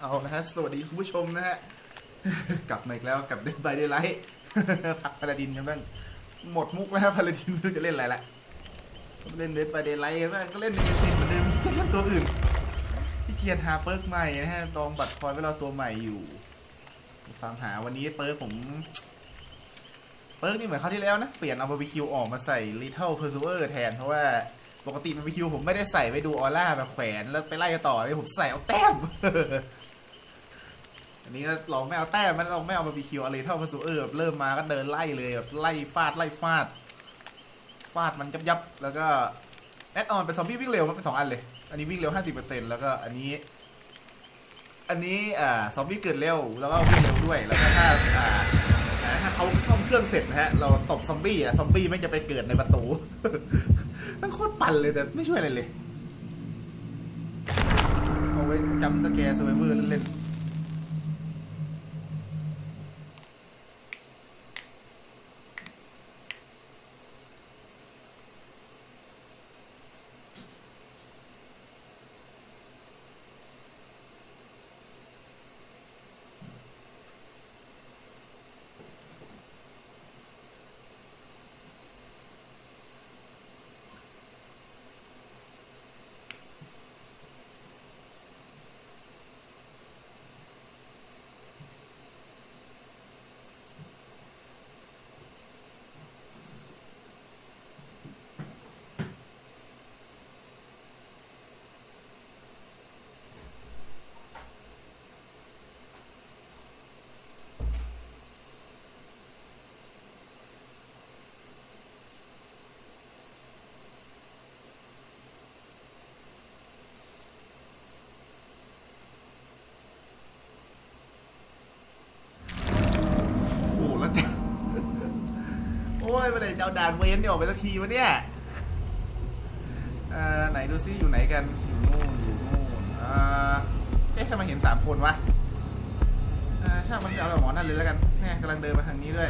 เอานะฮะ สวัสดีคุณผู้ชมนะฮะ กลับมาอีกแล้วกับเดนไบเดไลท์พักพาราดินกันบ้างหมดมุกแล้วพาราดินไม่รู้จะเล่นอะไรละเล่นเดนไบเดไลท์บ้างก็เล่นในซินเหมือนเดิมพี่เกียรเล่นตัวอื่นพี่เกียรหาเปิร์กใหม่นะฮะลองบัตรคอยไว้รอตัวใหม่อยู่ฟังหาวันนี้เปิร์กผมเปิร์กนี่เหมือนคราวที่แล้วนะ เปลี่ยนเอาบาร์บีคิวออกมาใส่ Little Pursuer แทนเพราะว่า ปกติบาร์บีคิวผมไม่ได้ใส่ไปดูออร่าแบบแขวนแล้วไปไล่กันต่อเลยผมใส่เอาแต้ม อันนี้ก็ลองไม่เอาแต้มมันลองไม่เอาบาร์บีคิวอะไรเท่าพาสูเออแบบเริ่มมาก็เดินไล่เลยแบบไล่ฟาดไล่ฟาด ฟาดมันยับยับแล้วก็แอดออนเป็นซอมบี้วิ่งเร็วมันเป็นสองอันเลย อันนี้วิ่งเร็วห้าสิบเปอร์เซ็นต์แล้วก็อันนี้ อันนี้อ่าซอมบี้เกิดเร็วแล้วก็วิ่งเร็วด้วยแล้วก็ถ้าอ่าอ่าถ้าเขาซ่อมเครื่องเสร็จนะฮะเราตบซอมบี้อะซอมบี้ไม่จะไปเกิดในประตู มันโคตรปั่นเลยแต่ไม่ช่วยอะไรเลย เอาไว้จำสแกร์สไวเวอร์เล่นๆ มื่อไหร่จะเอาด่านเวนเนี่ยออกไปสักทีวะเนี่ยอ่าไหนดูซิอยู่ไหนกัน อยู่นู่นอยู่นู่นอ่าเอ๊ะทำไมเห็นสามคนวะอ่าช่างมันจะเอาหมอนั่นเลยแล้วกันเนี่ยกำลังเดินมาทางนี้ด้วย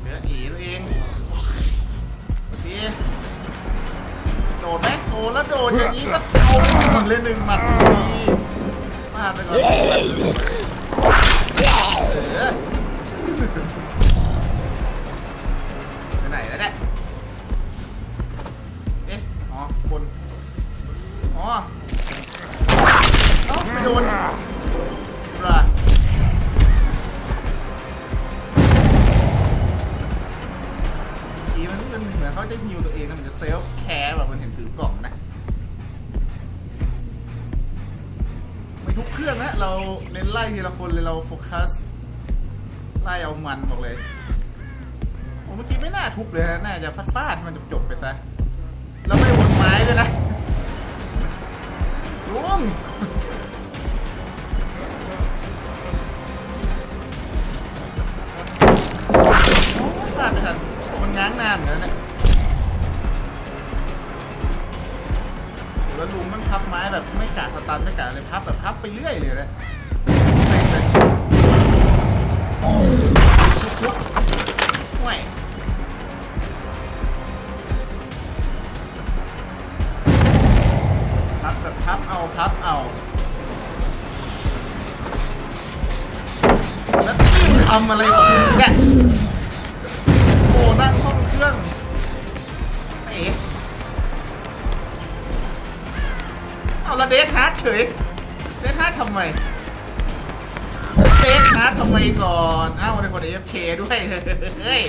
เหลืออ๋ตัวเองดีโดดไหมโอ้แล้วโดดอย่างนี้ก็เอาหนึ่งเลยหนึ่งหมัดฟรีฟาดไปก่อนเออ ไปไหนแล้เอ๊ะ อ๋อคนอ๋อเอ้าไม่โดนปลาทีมันมันเหมือนเขาจะฮิวตัวเองนะมันจะเซลฟ์แคร์แบบมันเห็นถือกล่องนะ ไม่ทุกเครื่องนะ เราเน้นไล่ทีละคนเลยเราโฟกัสไล่เอามันบอกเลย เมื่อกี้ไม่น่าทุบเลยนะน่าจะฟาดฟาดมันจบๆไปซะ แล้วไม่วนไม้ด้วยนะ เอาพับเอาแล้วติ้งทำอะไรของมึงเนี่ยโอ้นั่งซ่อมเครื่องเอ๋เอาละเดทฮาร์ดเฉยเดทฮาร์ดทำไมเตะฮาร์ดทำไมก่อนอ้าวในคน AFK ด้วยเฮ้ย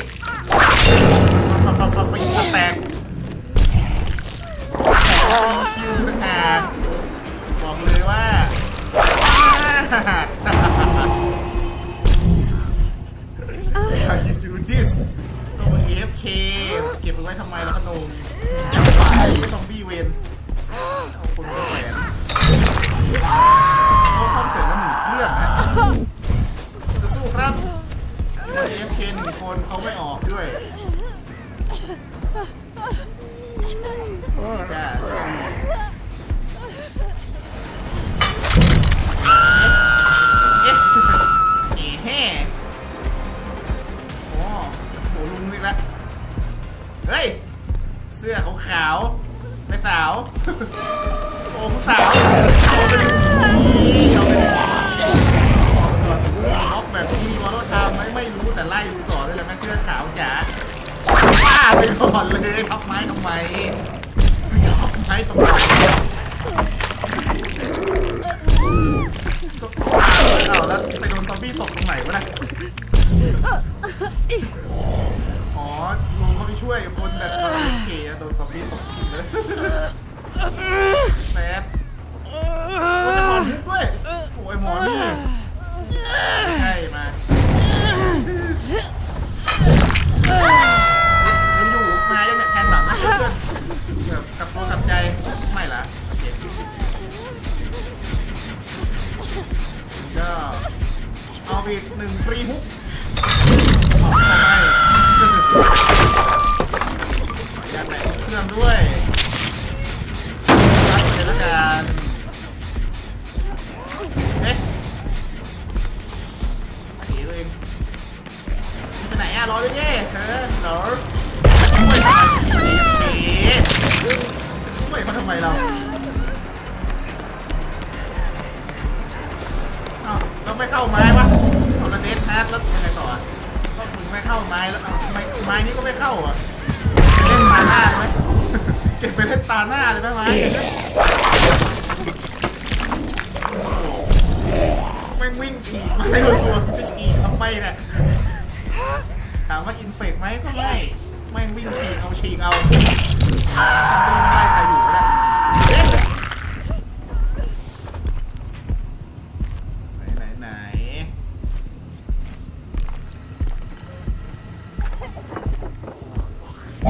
ฟังฟังฟังฟังแตกคิวต่างหาก How you do this ตัวมึง AFK เก็บไว้ทำไมล่ะขนมจังหวะซอมบี้เวนเอาคนมาแขวนโอ้ซ่อมเสร็จแล้วหนึ่งเครื่องนะจะสู้ครับคน AFK หนึ่งคนเขาไม่ออกด้วยจ้า เฮ้ย เสื้อขาวขาม่สาว โอ้สาวเอาไปดูเอาไปดูล็อกแบบนี้มีวอลล์ทามไม่ไม่รู้แต่ไล่ดูก่อนเลยแหละแม่เสื้อขาวจ๋าว้าไปก่อนเลยพับไม้ทำไมทับไม้ทำไมก็เอาแล้วไปโดนซอมบี้ตกตรงไหนวะนะอ๋อ ช่วยคนแต่คนไม่เคโดนซอมบี้ตกทิ้งเลยแซดโอ้จะถอนทุกด้วยโอ้ยหมอนี่ไม่ใช่มายังอยู่มายังเนี่ยแทงหลังเพื่อนแบบกลับตัวกลับใจไม่ละโอเคก็เอาอีกหนึ่งฟรีฮุก ด้วยรับเลยแล้วกันเอ๊ะไอ้ตัวเองไปไหนอะรอด้วยดิเออรอจะช่วยทำไมจะดีกันทีจะช่วยเขาทำไมเราเอ้าเราไม่เข้าไม้วะเอาละเดทฮาร์ดแล้วยังไงต่อก็มึงไม่เข้าไม้แล้วเอ้ไม้นี้ก็ไม่เข้าอะเล่นตาหน้าเลยไหม ไปเล่นตาหน้าเลยไหมไม้แม่งวิ่งฉีกไม้รัวๆจะฉีกทำไมเนี่ยถามว่าอินเฟกไหมก็ไม่แม่งวิ่งฉีกเอาฉีกเอาซัมบี้ไม่ไล่ใครอยู่ก็ได้เอ๊ะไหนไหนไหน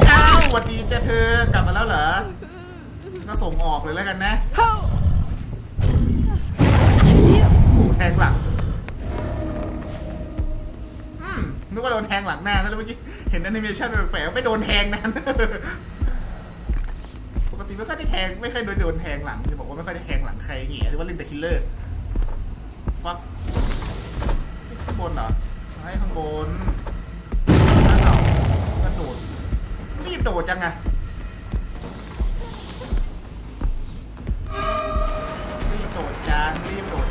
อ้าสวัสดีเจ้าเธอกลับมาแล้วเหรอ ก็ส่งออกเลยแล้วกันนะโอ้แทงหลังอืมนึกว่าโดนแทงหลังหน้าแล้วเมื่อกี้เห็นแอนิเมชันแปลกๆไม่โดนแทงนั้นปกติไม่ค่อยได้แทงไม่ค่อยโดนโดนแทงหลังจะบอกว่าไม่ค่อยได้แทงหลังใครอย่างเงี้ยหรือว่าเล่นแต่คิลเลอร์ฟักข้างบนเหรอให้ข้างบนนั่นเหรอกระโดดรีบโดดจังอะ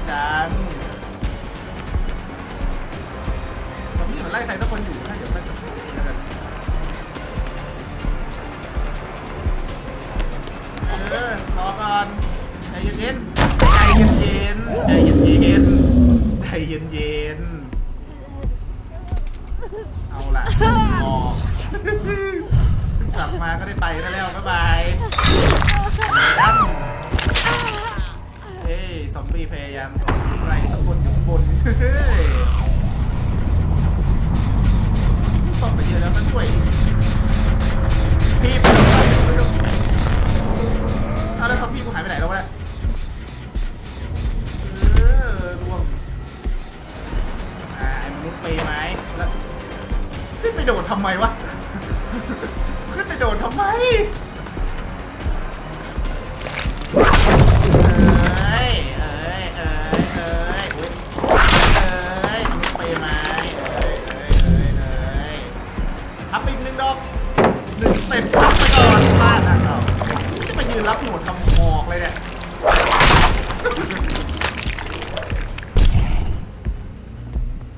รีบโดดจังซอมบี้มันไล่ใครสักคนอยู่นะเดี๋ยวมันนี่แล้วกัน เออรอก่อน ใจเย็นๆ ใจเย็นๆ ใจเย็นๆ ใจเย็นๆ เอาละออกกลับมาก็ได้ไปก็แล้ว บ๊ายบายดันเฮ้ย ซอมบี้พยายามตบใครสักคนอยู่บนเฮ้ยซ่อมไปเยอะแล้วซะด้วยทีบเอาแล้วซอมบี้กูหายไปไหนแล้ววะเนี่ยเออรวมอ่าไอ้มนุษย์ปย์ไม้แล้วขึ้นไปโดดทำไมวะ ขึ้นไปโดดทำไม เต็ปพับไปก่อนพลาดอะเอาจะมายืนรับหนวดทำหมอกเลยเนี่ย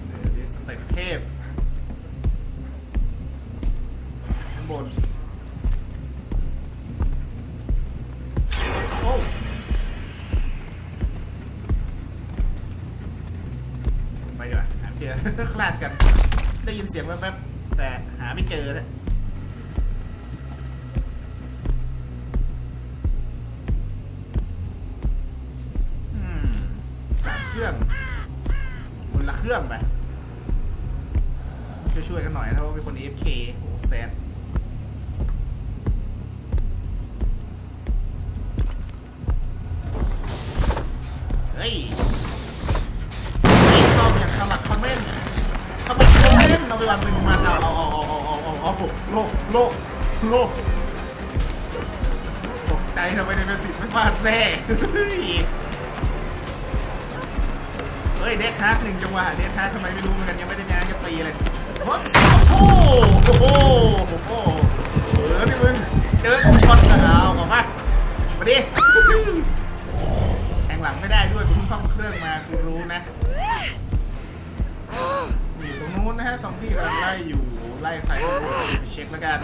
เดี๋ยวนี้สเต็ปเทพข้างบนโอ้ไปดีกว่าหาไม่เจอ คลาดกัน ได้ยินเสียงแวบๆแต่หาไม่เจอเลย่องคนละเครื่องไป ช่วยๆกันหน่อยนะเพราะว่าเป็นคน AFK โอ้แซดเฮ้ยเฮ้ยซอมอย่างขมักขม้นขมักขม้นเอาไปวันหนึ่งมัเอาเราเอาเอาเอาเอาเอาโลกโลกโลกตกใจทำไมในเป็นสิบไม่ฟาแซ่ เฮ้ยเดทฮาร์ดหนึ่งจังหวะเดทฮาร์ดทำไมไม่รู้เหมือนกันยังไม่ได้งานจะตีเลยโอ้โหโอ้โหโอ้โหเออที่มึงเจอช็อตกันเอาออกมามาดิแทงหลังไม่ได้ด้วยกูเพิ่งซ่อมเครื่องมากูรู้นะอยู่ตรงนู้นนะฮะซอมบี้กำลังไล่อยู่ไล่ใครก็ไม่รู้ไปเช็คแล้วกัน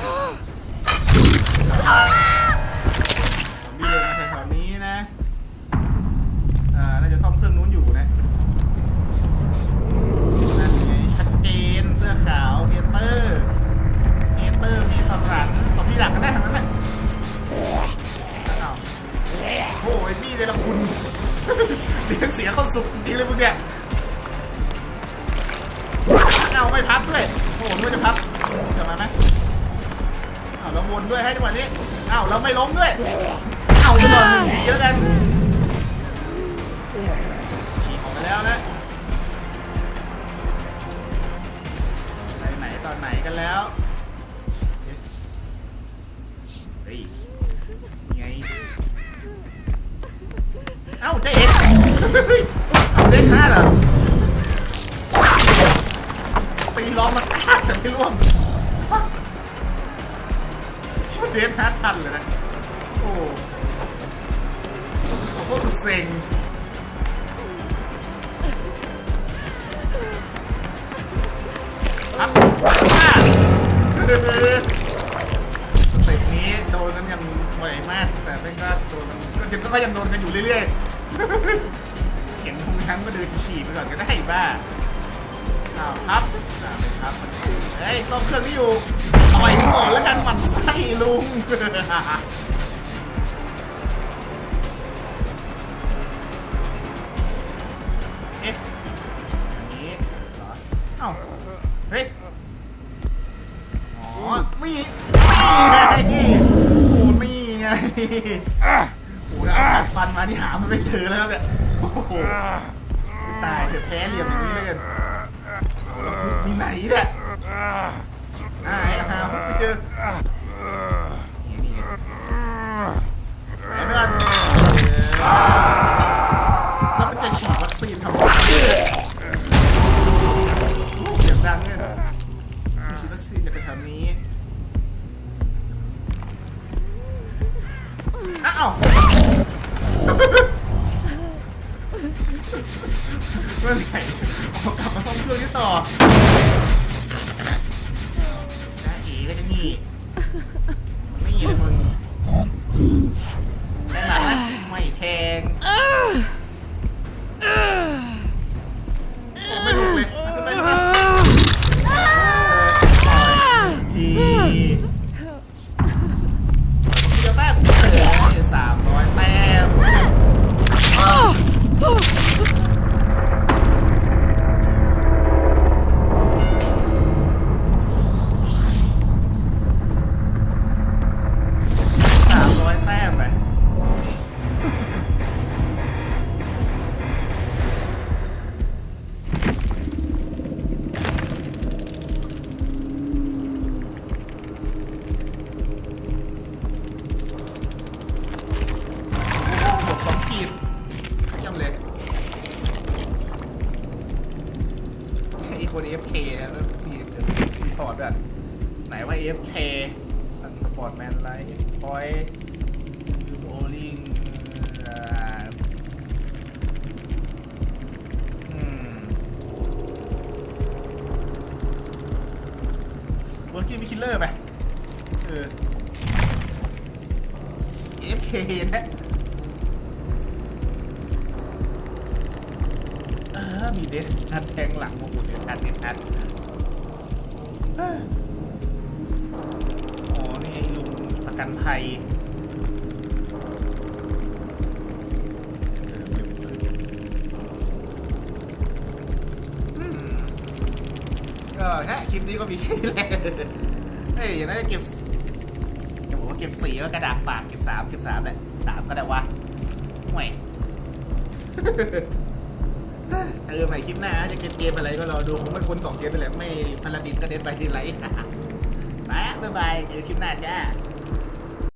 ซอมบี้เดินมาแถวๆนี้นะอ่าน่าจะซ่อมเครื่องนู้นอยู่นะ นั่นไงชัด เจน เสื้อขาวเฮเตอร์เฮเตอร์มีสรันสมมีหลักกันได้ทั้งนั้นน่ะนั่นเอาโอ้ยพี่เดละคุณเลี้ยงเสียเข้าสุกจริงเลยมึงเนี่ยเอาไม่พับด้วยโอ้โหนึกว่าจะพับจะมาไหมเอาเราวนด้วยให้จังหวะนี้เอาเราไม่ล้มด้วยเอาไปก่อนหนึ่งทีแล้วกันฉีกออกไปแล้วนะ ไหนกันแล้วเฮ้ยไงเอ้าเจ๊เอ็กเอาเล่นห้าเหรอตีล้อมมันฆ่าแต่ไม่ร่วงฟักคิดว่าเดฟฮาทันเลยนะ โอ้โหสุดเซ็ง ครับฆ่าสเต็ปนี้โดนกันยังบ่อยมาก แต่ไม่ก็โดนกันก็ยังก็ยังโดนกันอยู่เรื่อยๆ เห็นทุกครั้งก็เดินฉี่ไปก่อนก็ได้บ้าอ้าวพับอ่าไม่พับมันเฮ้ยซ่อมเครื่องนี้อยู่ต่อยมึงก่อนแล้วกันหมันไส้ลุง นี่ไงโอ้นี่ไงโอ้แล้วกัดฟันมาที่หามันไม่เจอแล้วเนี่ยโอ้โหตายเถอะแพ้เหลี่ยมอย่างนี้เลยกันโอ้แล้วมีไหนเนี่ยอ่าไอ้ราคาฮุกไม่เจอนี่นี่แหวนเดือนแล้วมันจะฉีดวัคซีนทำไมเสียงดังเนี่ย อ้าวเมื่อไหร่เอากลับมาซ่อมเครื่องนี้ต่อ เลอร์ไปเออ AFK นะเออมีเดสทันแทงหลังโอ้โหเดสทันเดสทันเอ้ออ๋อ นี่ไอ้ลุงประกันภัยเดินเร็วขึ้นอืมก็ฮะคลิปนี้ก็มีแค่นี้แหละ เอ้ยอย่างนั้นก็เก็บจะบอกว่าเก็บสี่ก็กระดาษปากเก็บสามเก็บสามแหละสามก็ได้วะห่วยเจอใหม่คลิปหน้าจะเป็นเกมอะไรก็รอดูผมไม่คนสองเกมไปแหละไม่พลาดินก็เด็ดไปทีไรไปบ๊ายบายเจอคลิปหน้าจ้า